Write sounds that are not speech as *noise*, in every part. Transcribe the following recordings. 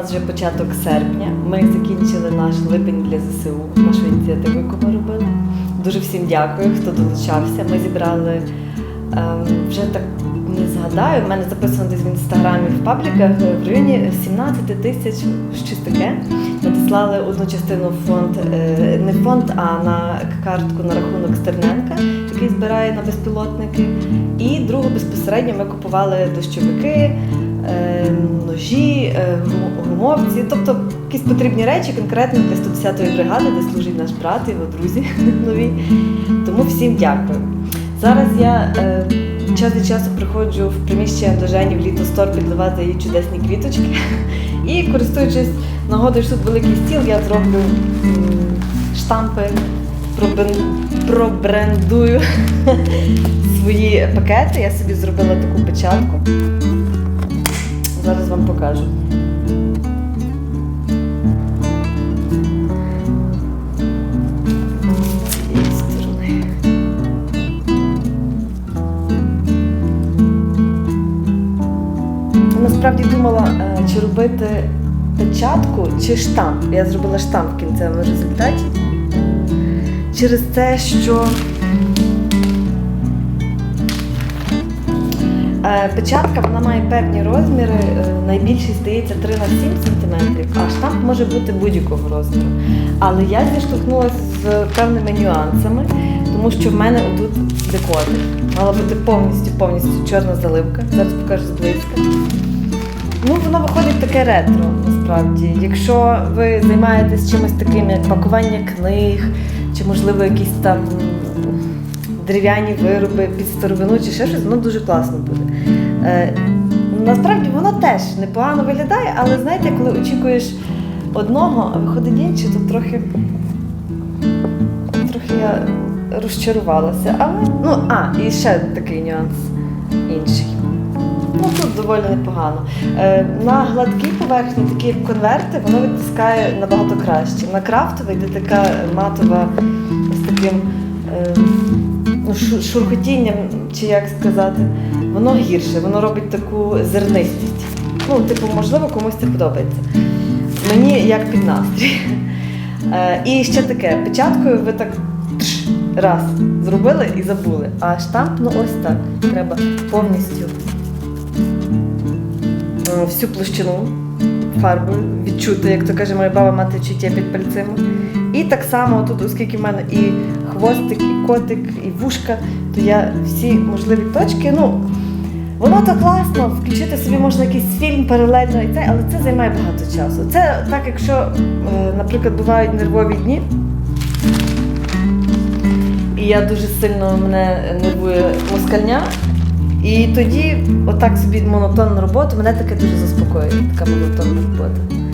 Нас вже початок серпня. Ми закінчили наш липень для ЗСУ, нашу ініціативу, яку ми робили. Дуже всім дякую, хто долучався. Ми зібрали ем, вже так не згадаю. в мене записано десь в інстаграмі в пабліках в районі 17 тисяч щось таке. Надіслали одну частину фонд, е, не фонд, а на картку на рахунок Стерненка, який збирає на безпілотники. І другу безпосередньо ми купували дощовики, е, ножі, е, гумовці, тобто якісь потрібні речі конкретно для 110-ї бригади, де служить наш брат, його друзі *laughs* нові. Тому всім дякую. Зараз я е, час від часу приходжу в приміщення до Жені в літостор підливати їй чудесні квіточки. *laughs* І користуючись нагодою, що тут великий стіл, я зроблю штампи, пробрендую *laughs* свої пакети. Я собі зробила таку печатку. Зараз вам покажу. З. Насправді думала, е, чи робити печатку, чи штамп. Я зробила штамп в кінцевому результаті. Через те, що печатка вона має певні розміри. е, Найбільший здається 3 на 7 см, а штамп може бути будь-якого розміру. Але я зіштовхнулася з певними нюансами, тому що в мене отут декор. Мала бути повністю повністю чорна заливка. Зараз покажу зблизька. Ну, воно виходить таке ретро, насправді. Якщо ви займаєтесь чимось таким, як пакування книг, чи, можливо, якісь там дерев'яні вироби під старовину, чи ще щось, воно дуже класно буде. Е, насправді воно теж непогано виглядає, але знаєте, коли очікуєш одного, а виходить інший, то трохи, трохи я розчарувалася. Але, ну, а, і ще такий нюанс інший. Ну тут доволі непогано. Е, на гладкій поверхні, такі як конверти, воно відтискає набагато краще. На крафтовий, де така матова з таким е, ну, шу- шурхотінням, чи як сказати, воно гірше, воно робить таку зернистість. Ну, типу, можливо, комусь це подобається. Мені як під настрій. *laughs* Е, і ще таке, печаткою ви так раз зробили і забули. А штамп, ну ось так. Треба повністю е, всю площину фарбою відчути, як то каже моя баба мати чуття під пальцями. Так само тут, оскільки в мене і хвостик, і котик, і вушка, то я всі можливі точки, ну. Воно то класно, включити собі можна якийсь фільм паралельно і це, але це займає багато часу. Це так, якщо, е, наприклад, бувають нервові дні, і я дуже сильно мене нервує москальня. І тоді, отак собі монотонну роботу, мене таке дуже заспокоює, така монотонна робота.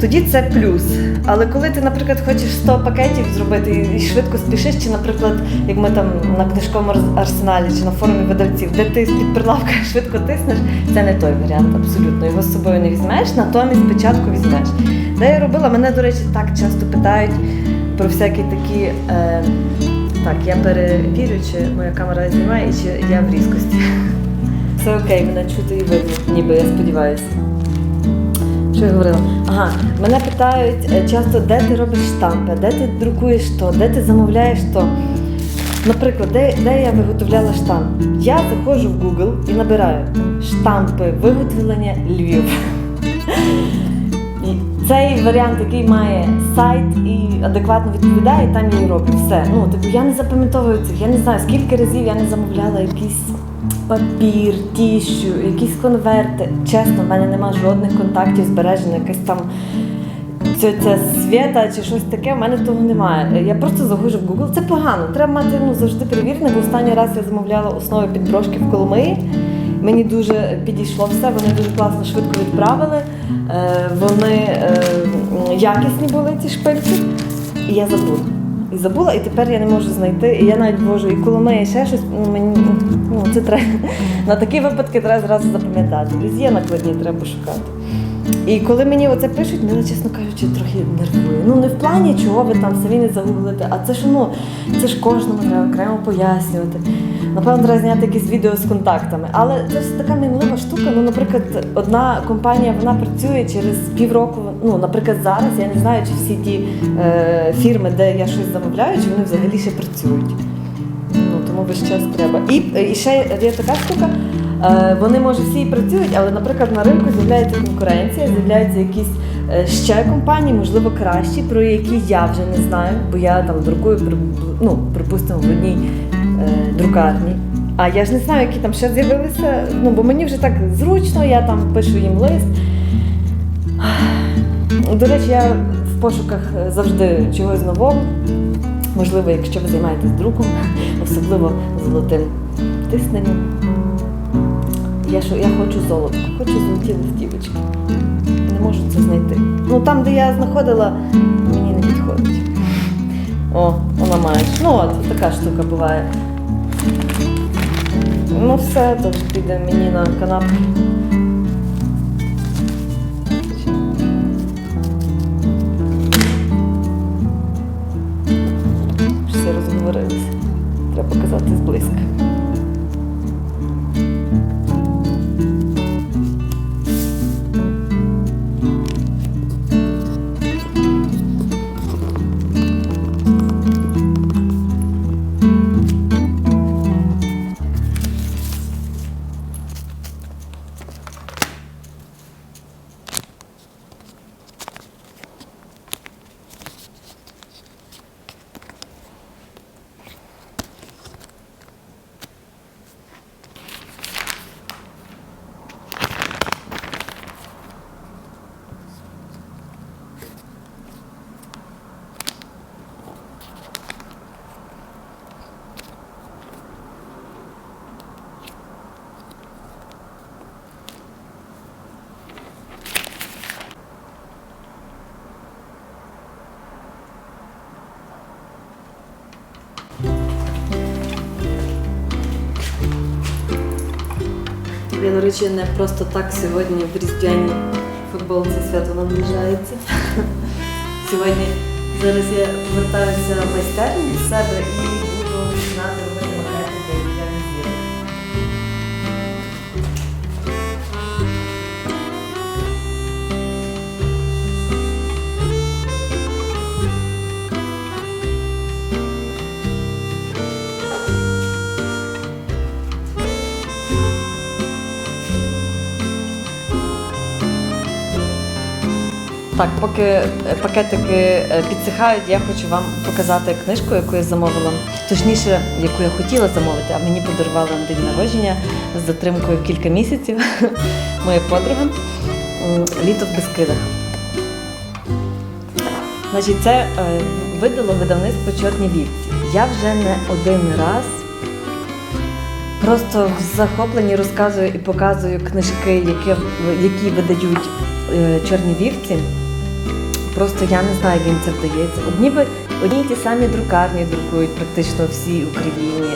Тоді це плюс. Але коли ти, наприклад, хочеш 100 пакетів зробити і швидко спішиш, чи, наприклад, як ми там на книжковому арсеналі чи на форумі видавців, де ти з-під прилавка *laughs* швидко тиснеш, це не той варіант, абсолютно. Його з собою не візьмеш, натомість спочатку візьмеш. Де я робила, мене, до речі, так часто питають про всякі такі. Е, так, я перевірю, чи моя камера знімає чи я в різкості. *laughs* Все окей, мене чути і видно, ніби я сподіваюся. Що я говорила? Ага, мене питають е, часто, де ти робиш штампи, де ти друкуєш то, де ти замовляєш то. Наприклад, де, де я виготовляла штамп? Я заходжу в Google і набираю штампи виготовлення Львів. Цей варіант, який має сайт і адекватно відповідає, там я і роблю все. Ну, типу, я не запам'ятовую цих, я не знаю, скільки разів я не замовляла якийсь папір, тіщу, якісь конверти. Чесно, в мене нема жодних контактів збережено, якась там ця свята чи щось таке, в мене того немає. Я просто заходжу в Google. Це погано. Треба мати ну, завжди перевірене, бо останній раз я замовляла основи під брошки в Коломиї. Мені дуже підійшло все, вони дуже класно швидко відправили. Е, вони е, якісні були ці шпильки. І я забула. І забула, і тепер я не можу знайти. І я навіть божу, і Коломиї, і ще щось. Ну, мені ну, це треба. *laughs* На такі випадки треба зразу запам'ятати. Десь є накладні, треба шукати. І коли мені оце пишуть, мене, чесно кажучи, трохи нервує. Ну не в плані, чого ви там самі не загуглите, а це ж ну, це ж кожному треба окремо пояснювати. Напевно, треба зняти якісь відео з контактами. Але це ж така мінлива штука. Ну, наприклад, одна компанія вона працює через півроку. Ну, наприклад, зараз я не знаю, чи всі ті е, фірми, де я щось замовляю, чи вони взагалі ще працюють. Ну, тому весь час треба. І, і ще є така штука. е, Вони може всі і працюють, але, наприклад, на ринку з'являється конкуренція, з'являються якісь е, ще компанії, можливо, кращі, про які я вже не знаю, бо я там друкую ну, припустимо, в одній друкарні. А я ж не знаю, які там ще з'явилися. Ну, бо мені вже так зручно, я там пишу їм лист. До речі, я в пошуках е, завжди чогось нового. Можливо, якщо ви займаєтесь друком, *laughs* особливо золотим тисненням. Я, що, я хочу золото, хочу золоті листівочки. Не можу це знайти. Ну там, де я знаходила, мені не. О, вона має. Ну от, така штука буває. Ну все, то піде мені на канапку. Все розговорилися. Треба показати зблизька. До не просто так сьогодні в різдвяній футболці свято наближається. *laughs* Сьогодні зараз я повертаюся в майстерню з себе і Так, поки е, пакетики е, підсихають, я хочу вам показати книжку, яку я замовила. Точніше, яку я хотіла замовити, а мені подарувала на день народження з затримкою кілька місяців. *laughs* Моя подруга. Літо в Бескидах. Значить, це е, видало видавництво Чорні вівці. Я вже не один раз просто в захопленні розказую і показую книжки, які, які видають чорні вівці. Просто я не знаю, як їм це вдається. Одні, ви- одні ті самі друкарні друкують практично всі Україні,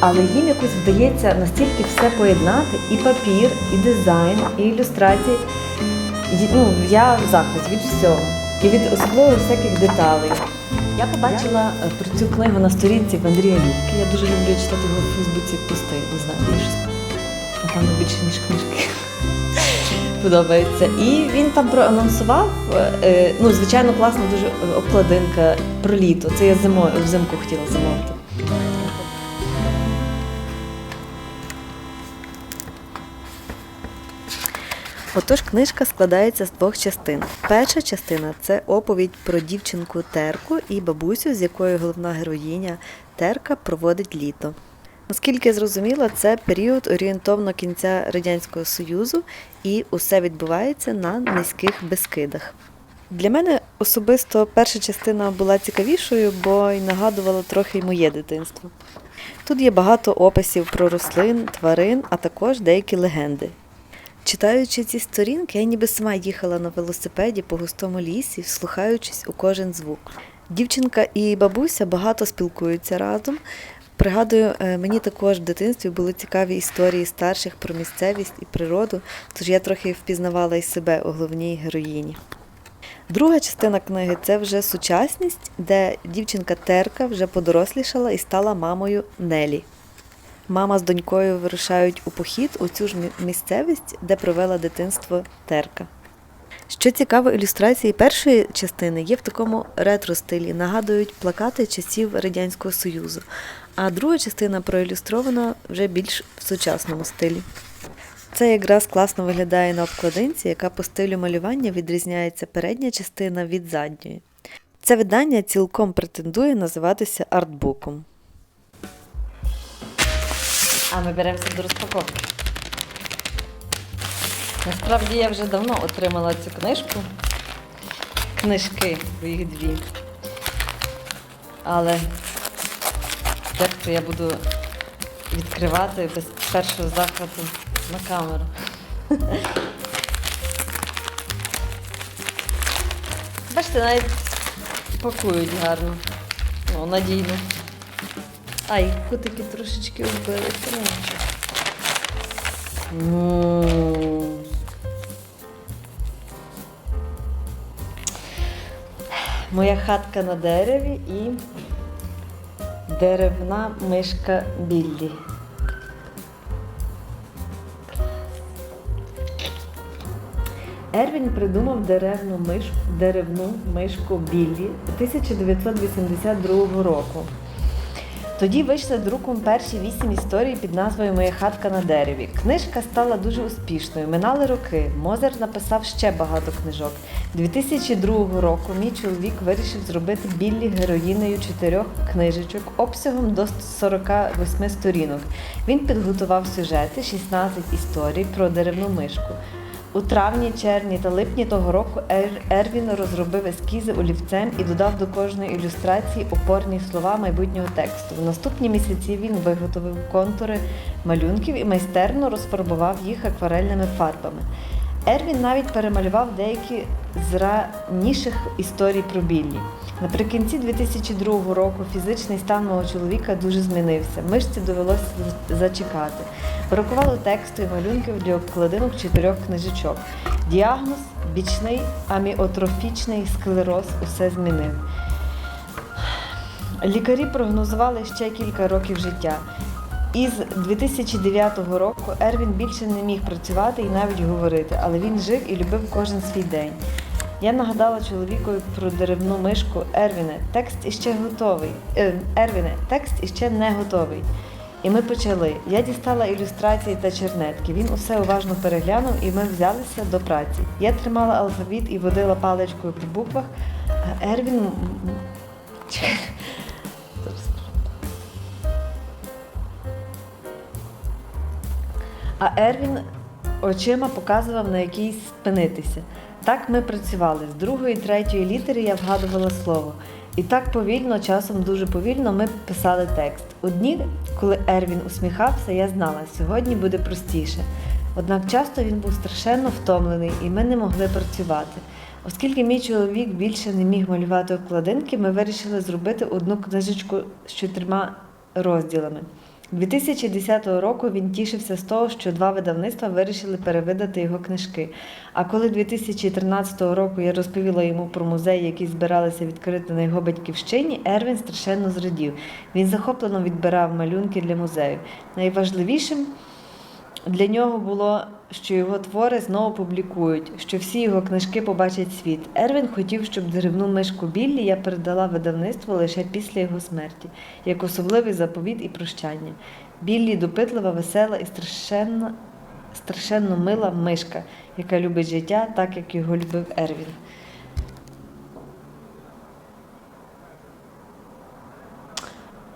але їм якось вдається настільки все поєднати: і папір, і дизайн, і ілюстрації. І, Ну, я в захваті від всього. І від особливо всяких деталей. Я побачила е, про цю книгу на сторінці в Андрія Любки. Я дуже люблю читати його в Фейсбуці пости. Не знаю, щось напевно більше, ніж книжки. Подобається. І він там проанонсував. е, Ну, звичайно, класна дуже обкладинка про літо. Це я зимою взимку хотіла замовити. Отож, книжка складається з двох частин. Перша частина це оповідь про дівчинку Терку і бабусю, з якою головна героїня Терка проводить літо. Наскільки я зрозуміла, це період орієнтовно кінця Радянського Союзу, і усе відбувається на низьких Бескидах. Для мене особисто перша частина була цікавішою, бо й нагадувала трохи й моє дитинство. Тут є багато описів про рослин, тварин, а також деякі легенди. Читаючи ці сторінки, я ніби сама їхала на велосипеді по густому лісі, вслухаючись у кожен звук. Дівчинка і бабуся багато спілкуються разом. Пригадую, е, мені також в дитинстві були цікаві історії старших про місцевість і природу, тож я трохи впізнавала і себе у головній героїні. Друга частина книги це вже сучасність, де дівчинка Терка вже подорослішала і стала мамою Нелі. мама з донькою вирушають у похід у цю ж місцевість, де провела дитинство Терка. Що цікаво, ілюстрації першої частини є в такому ретро-стилі, нагадують плакати часів Радянського Союзу, а друга частина проілюстрована вже більш в сучасному стилі. Це якраз класно виглядає на обкладинці, яка по стилю малювання відрізняється передня частина від задньої. Це видання цілком претендує називатися артбуком. А ми беремося до розпаковки. Насправді я вже давно отримала цю книжку. Книжки, їх дві. Але як то я буду відкривати без першого захвату на камеру. Бачите, навіть пакують гарно. Ну, надійно. Ай, кутики трошечки вбилися. Ну, Моя хатка на дереві і деревна мишка Біллі. Ервін придумав деревну мишку, деревну мишку Біллі 1982 року. Тоді вийшли друком перші вісім історій під назвою Моя хатка на дереві. Книжка стала дуже успішною. Минали роки. Мозер написав ще багато книжок. 2002 року мій чоловік вирішив зробити Біллі героїнею чотирьох книжечок обсягом до 48 сторінок. Він підготував сюжети, 16 історій про деревну мишку. У травні, червні та липні того року Ер- Ервін розробив ескізи олівцем і додав до кожної ілюстрації опорні слова майбутнього тексту. В наступні місяці він виготовив контури малюнків і майстерно розфарбував їх акварельними фарбами. Ервін навіть перемалював деякі з раніших історій про Біллі. Наприкінці 2002 року фізичний стан мого чоловіка дуже змінився. Мишці довелося зачекати. Бракувало тексту і малюнків для обкладинок чотирьох книжечок. Діагноз бічний аміотрофічний склероз усе змінив. Лікарі прогнозували ще кілька років життя. Із 2009 року Ервін більше не міг працювати і навіть говорити, але він жив і любив кожен свій день. Я нагадала чоловікові про деревну мишку Ервіне. Текст іще готовий. Е, Ервіне, текст іще не готовий. І ми почали. Я дістала ілюстрації та чернетки. Він усе уважно переглянув, і ми взялися до праці. Я тримала алфавіт і водила паличкою по буквах, а Ервін. А Ервін очима показував на якій спинитися. Так ми працювали. З другої, третьої літери я вгадувала слово. І так повільно, часом дуже повільно, ми писали текст. У дні, коли Ервін усміхався, я знала, сьогодні буде простіше. Однак часто він був страшенно втомлений, і ми не могли працювати. Оскільки мій чоловік більше не міг малювати обкладинки, ми вирішили зробити одну книжечку з чотирма розділами. 2010 року він тішився з того, що два видавництва вирішили перевидати його книжки. А коли 2013 року я розповіла йому про музей, який збиралися відкрити на його батьківщині, Ервін страшенно зрадів. Він захоплено відбирав малюнки для музею. Найважливішим для нього було, що його твори знову публікують, що всі його книжки побачать світ. Ервін хотів, щоб деревну мишку Біллі я передала видавництву лише після його смерті, як особливий заповіт і прощання. Біллі допитлива, весела і страшенно, страшенно мила мишка, яка любить життя так, як його любив Ервін.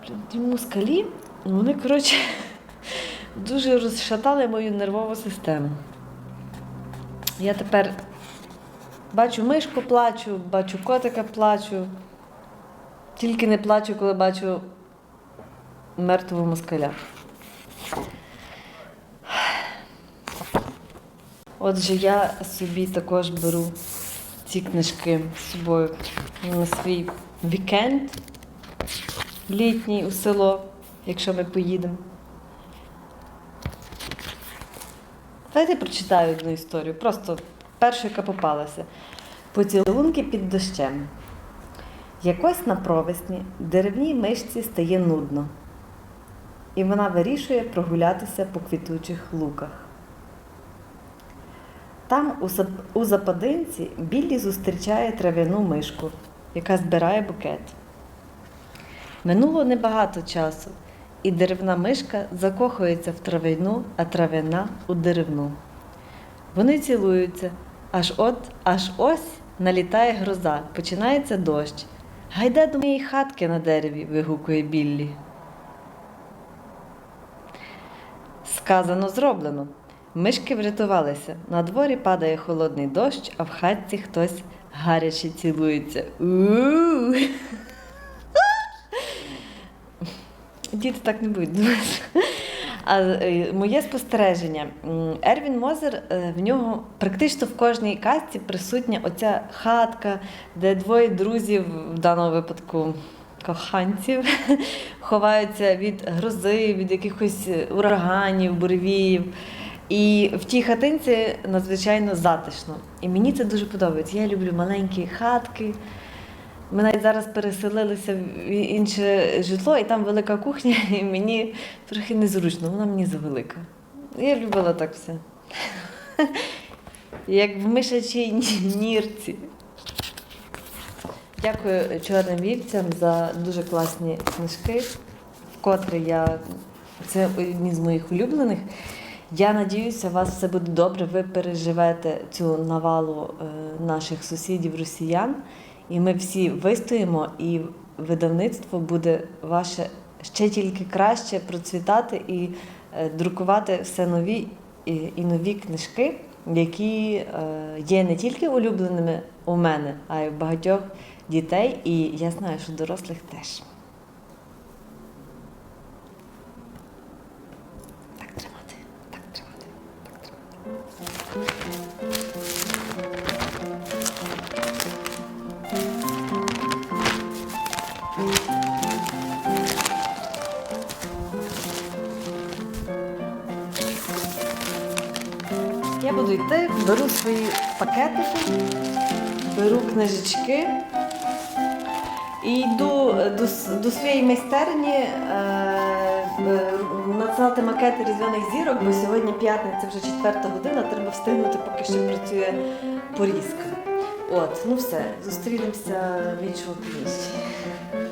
Блін, ті мускалі, вони, коротше, дуже розшатали мою нервову систему. Я тепер бачу мишку плачу, бачу котика плачу. Тільки не плачу, коли бачу мертвого москаля. Отже, я собі також беру ці книжки з собою на свій вікенд літній у село, якщо ми поїдемо. Давайте прочитаю одну історію. Просто першу, яка попалася. Поцілунки під дощем. Якось на провесні деревній мишці стає нудно. і вона вирішує прогулятися по квітучих луках. Там, у, Зап- у Западинці, Біллі зустрічає трав'яну мишку, яка збирає букет. Минуло небагато часу, і деревна мишка закохується в трав'яну, а трав'яна у деревну. Вони цілуються, аж от, аж ось налітає гроза, починається дощ. Гайде до моєї хатки на дереві, вигукує Біллі. Сказано, зроблено. Мишки врятувалися. На дворі падає холодний дощ, а в хатці хтось гаряче цілується. У-у-у! Діти так не будуть. А е, моє спостереження. Ервін Мозер, е, в нього практично в кожній казці присутня оця хатка, де двоє друзів, в даному випадку коханців, *laughs* ховаються від грози, від якихось ураганів, буревіїв. І в тій хатинці надзвичайно затишно. І мені це дуже подобається. Я люблю маленькі хатки. Ми навіть зараз переселилися в інше житло, і там велика кухня, *laughs* і мені трохи незручно, вона мені завелика. Я любила так все. *laughs* Як в мишачій нірці. Дякую чорним вівцям за дуже класні книжки, вкотре я це одні з моїх улюблених. Я надіюся, у вас все буде добре. Ви переживете цю навалу е, наших сусідів росіян, і ми всі вистоїмо, і видавництво буде ваше ще тільки краще процвітати і е, друкувати все нові і, нові книжки, які е, є не тільки улюбленими у мене, а й у багатьох дітей, і я знаю, що дорослих теж. Буду йти, беру свої пакетики, беру книжечки і йду до, до своєї майстерні е, е, надсилати макети різдвяних зірок, бо сьогодні п'ятниця, вже четверта година, треба встигнути, поки ще працює порізка. От, ну все, зустрінемося в іншому приміщенні.